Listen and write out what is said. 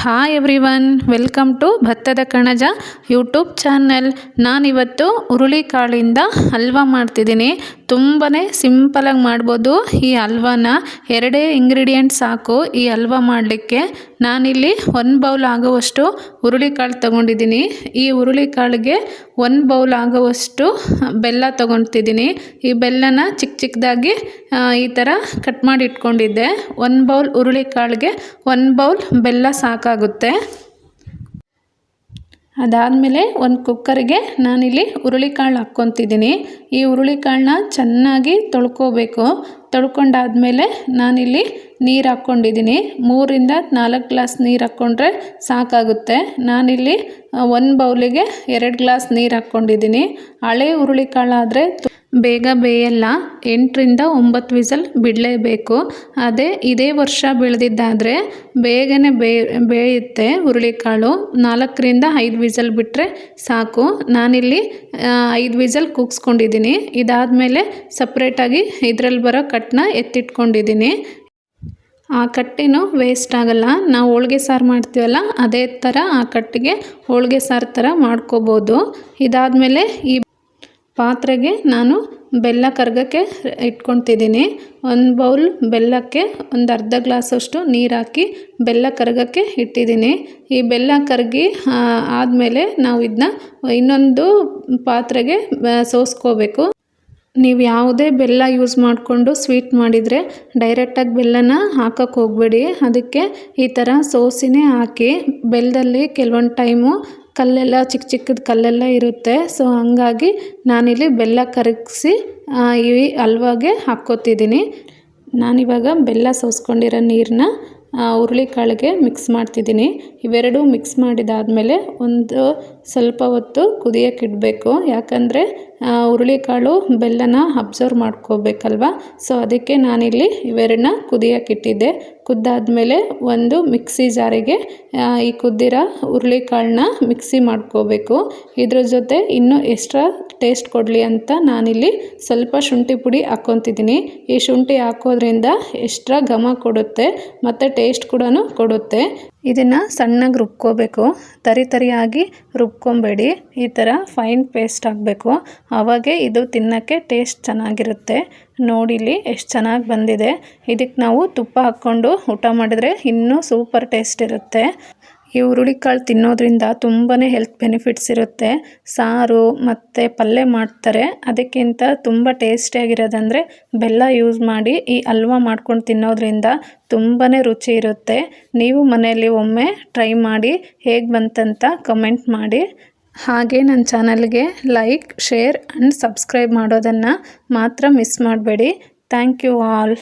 Hi everyone welcome to ಭತ್ತದ ಕಣಜ YouTube channel ನಾನಿವತ್ತು ಹುರುಳಿಕಾಳಿಂದ ಹಲ್ವಾ ಮಾಡ್ತಿದ್ದೀನಿ. ತುಂಬಾ ಸಿಂಪಲಾಗಿ ಮಾಡ್ಬೋದು. ಈ ಹಲ್ವಾನ ಎರಡೇ ಇಂಗ್ರೀಡಿಯೆಂಟ್ ಸಾಕು ಈ ಹಲ್ವಾ ಮಾಡಲಿಕ್ಕೆ. ನಾನಿಲ್ಲಿ ಒಂದು ಬೌಲ್ ಆಗುವಷ್ಟು ಹುರುಳಿಕಾಳು ತೊಗೊಂಡಿದ್ದೀನಿ. ಈ ಹುರುಳಿಕಾಳಿಗೆ ಒಂದು ಬೌಲ್ ಆಗುವಷ್ಟು ಬೆಲ್ಲ ತೊಗೊತಿದ್ದೀನಿ ಈ ಬೆಲ್ಲನ ಚಿಕ್ಕ ಚಿಕ್ಕದಾಗಿ ಈ ಥರ ಕಟ್ ಮಾಡಿ ಇಟ್ಕೊಂಡಿದ್ದೆ. ಒಂದು ಬೌಲ್ ಹುರುಳಿಕಾಳಿಗೆ ಒಂದು ಬೌಲ್ ಬೆಲ್ಲ ಸಾಕಾಗುತ್ತೆ. ಅದಾದಮೇಲೆ ಒಂದು ಕುಕ್ಕರಿಗೆ ನಾನಿಲ್ಲಿ ಹುರುಳಿಕಾಳು ಹಾಕ್ಕೊತಿದ್ದೀನಿ. ಈ ಹುರುಳಿಕಾಳನ್ನ ಚೆನ್ನಾಗಿ ತೊಳ್ಕೋಬೇಕು. ತೊಳ್ಕೊಂಡಾದಮೇಲೆ ನಾನಿಲ್ಲಿ ನೀರು ಹಾಕ್ಕೊಂಡಿದ್ದೀನಿ. ಮೂರಿಂದ ನಾಲ್ಕು ಗ್ಲಾಸ್ ನೀರು ಹಾಕ್ಕೊಂಡ್ರೆ ಸಾಕಾಗುತ್ತೆ. ನಾನಿಲ್ಲಿ ಒಂದು ಬೌಲಿಗೆ ಎರಡು ಗ್ಲಾಸ್ ನೀರು ಹಾಕ್ಕೊಂಡಿದ್ದೀನಿ. ಹಳೆ ಹುರುಳಿಕಾಳಾದರೆ ಬೇಗ ಬೇಯಲ್ಲ. ಎಂಟರಿಂದ ಒಂಬತ್ತು ವಿಸಲ್ ಬಿಡಲೇಬೇಕು. ಅದೇ ಇದೇ ವರ್ಷ ಬೆಳೆದಿದ್ದಾದರೆ ಬೇಗನೆ ಬೇಯುತ್ತೆ ಹುರುಳಿಕಾಳು. ನಾಲ್ಕರಿಂದ ಐದು ವಿಸಲ್ ಬಿಟ್ಟರೆ ಸಾಕು. ನಾನಿಲ್ಲಿ ಐದು ವಿಸಲ್ ಕೂಗಿಸ್ಕೊಂಡಿದ್ದೀನಿ. ಇದಾದಮೇಲೆ ಸಪ್ರೇಟಾಗಿ ಇದರಲ್ಲಿ ಬರೋ ಕಟ್ಟನ್ನ ಎತ್ತಿಟ್ಕೊಂಡಿದ್ದೀನಿ. ಆ ಕಟ್ಟಿನೂ ವೇಸ್ಟ್ ಆಗಲ್ಲ. ನಾವು ಹೋಳಿಗೆ ಸಾರು ಮಾಡ್ತೀವಲ್ಲ, ಅದೇ ಥರ ಆ ಕಟ್ಟಿಗೆ ಹೋಳಿಗೆ ಸಾರು ಥರ ಮಾಡ್ಕೋಬೋದು. ಇದಾದಮೇಲೆ ಈ ಪಾತ್ರೆಗೆ ನಾನು ಬೆಲ್ಲ ಕರ್ಗಕ್ಕೆ ಇಟ್ಕೊತಿದ್ದೀನಿ ಒಂದು ಬೌಲ್ ಬೆಲ್ಲಕ್ಕೆ ಒಂದು ಅರ್ಧ ಗ್ಲಾಸಷ್ಟು ನೀರು ಹಾಕಿ ಬೆಲ್ಲ ಕರಗೋಕ್ಕೆ ಇಟ್ಟಿದ್ದೀನಿ. ಈ ಬೆಲ್ಲ ಕರಗಿ ಆದಮೇಲೆ ನಾವು ಇದನ್ನ ಇನ್ನೊಂದು ಪಾತ್ರೆಗೆ ಸೋಸ್ಕೋಬೇಕು. ನೀವು ಯಾವುದೇ ಬೆಲ್ಲ ಯೂಸ್ ಮಾಡಿಕೊಂಡು ಸ್ವೀಟ್ ಮಾಡಿದರೆ ಡೈರೆಕ್ಟಾಗಿ ಬೆಲ್ಲನ ಹಾಕೋಕ್ಕೆ ಹೋಗಬೇಡಿ. ಅದಕ್ಕೆ ಈ ಥರ ಸೋಸಿನೇ ಹಾಕಿ ಬೆಲ್ಲದಲ್ಲಿ ಕೆಲವೊಂದು ಟೈಮು ಕಲ್ಲೆಲ್ಲ ಚಿಕ್ಕ ಚಿಕ್ಕದ ಕಲ್ಲೆಲ್ಲ ಇರುತ್ತೆ. ಸೊ ಹಂಗಾಗಿ ನಾನಿಲ್ಲಿ ಬೆಲ್ಲ ಕರಗಿಸಿ ಈ ಹಲ್ವಾಗೆ ಹಾಕ್ಕೋತಿದ್ದೀನಿ. ನಾನಿವಾಗ ಬೆಲ್ಲ ಸೋಸ್ಕೊಂಡಿರೋ ನೀರನ್ನ ಹುರುಳಿಕಾಳಿಗೆ ಮಿಕ್ಸ್ ಮಾಡ್ತಿದ್ದೀನಿ. ಇವೆರಡೂ ಮಿಕ್ಸ್ ಮಾಡಿದಾದಮೇಲೆ ಒಂದು ಸ್ವಲ್ಪ ಹೊತ್ತು ಕುದಿಯೋಕೆ ಇಡಬೇಕು ಯಾಕಂದರೆ ಹುರುಳಿಕಾಳು ಬೆಲ್ಲನ ಅಬ್ಸರ್ವ್ ಮಾಡ್ಕೋಬೇಕಲ್ವ? ಸೊ ಅದಕ್ಕೆ ನಾನಿಲ್ಲಿ ಇವೆರಡನ್ನ ಕುದಿಯೋಕ್ಕಿಟ್ಟಿದ್ದೆ. ಕುದ್ದಾದಮೇಲೆ ಒಂದು ಮಿಕ್ಸಿ ಜಾರಿಗೆ ಈ ಕುದ್ದಿರೋ ಹುರುಳಿಕಾಳನ್ನ ಮಿಕ್ಸಿ ಮಾಡ್ಕೋಬೇಕು. ಇದ್ರ ಜೊತೆ ಇನ್ನೂ ಎಕ್ಸ್ಟ್ರಾ ಟೇಸ್ಟ್ ಕೊಡಲಿ ಅಂತ ನಾನಿಲ್ಲಿ ಸ್ವಲ್ಪ ಶುಂಠಿ ಪುಡಿ ಹಾಕ್ಕೊತಿದ್ದೀನಿ. ಈ ಶುಂಠಿ ಹಾಕೋದ್ರಿಂದ ಎಕ್ಸ್ಟ್ರಾ ಘಮ ಕೊಡುತ್ತೆ ಮತ್ತು ಟೇಸ್ಟ್ ಕೂಡ ಕೊಡುತ್ತೆ. ಇದನ್ನು ಸಣ್ಣಗೆ ರುಬ್ಕೋಬೇಕು. ತರಿ ತರಿಯಾಗಿ ರುಬ್ಕೊಬೇಡಿ. ಈ ಥರ ಫೈನ್ ಪೇಸ್ಟ್ ಆಗಬೇಕು. ಆವಾಗೇ ಇದು ತಿನ್ನೋಕ್ಕೆ ಟೇಸ್ಟ್ ಚೆನ್ನಾಗಿರುತ್ತೆ. ನೋಡಿಲಿ ಎಷ್ಟು ಚೆನ್ನಾಗಿ ಬಂದಿದೆ. ಇದಕ್ಕೆ ನಾವು ತುಪ್ಪ ಹಾಕ್ಕೊಂಡು ಊಟ ಮಾಡಿದರೆ ಇನ್ನೂ ಸೂಪರ್ ಟೇಸ್ಟ್ ಇರುತ್ತೆ. ಈ ಹುರುಳಿಕಾಳು ತಿನ್ನೋದ್ರಿಂದ ತುಂಬಾ ಹೆಲ್ತ್ ಬೆನಿಫಿಟ್ಸ್ ಇರುತ್ತೆ. ಸಾರು ಮತ್ತು ಪಲ್ಯ ಮಾಡ್ತಾರೆ. ಅದಕ್ಕಿಂತ ತುಂಬ ಟೇಸ್ಟಿಯಾಗಿರೋದಂದರೆ ಬೆಲ್ಲ ಯೂಸ್ ಮಾಡಿ ಈ ಹಲ್ವ ಮಾಡ್ಕೊಂಡು ತಿನ್ನೋದ್ರಿಂದ ತುಂಬಾ ರುಚಿ ಇರುತ್ತೆ. ನೀವು ಮನೆಯಲ್ಲಿ ಒಮ್ಮೆ ಟ್ರೈ ಮಾಡಿ ಹೇಗೆ ಬಂತಂತ ಕಮೆಂಟ್ ಮಾಡಿ. ಹಾಗೆ ನನ್ನ ಚಾನಲ್ಗೆ ಲೈಕ್ ಶೇರ್ ಆ್ಯಂಡ್ ಸಬ್ಸ್ಕ್ರೈಬ್ ಮಾಡೋದನ್ನು ಮಾತ್ರ ಮಿಸ್ ಮಾಡಬೇಡಿ. Thank you all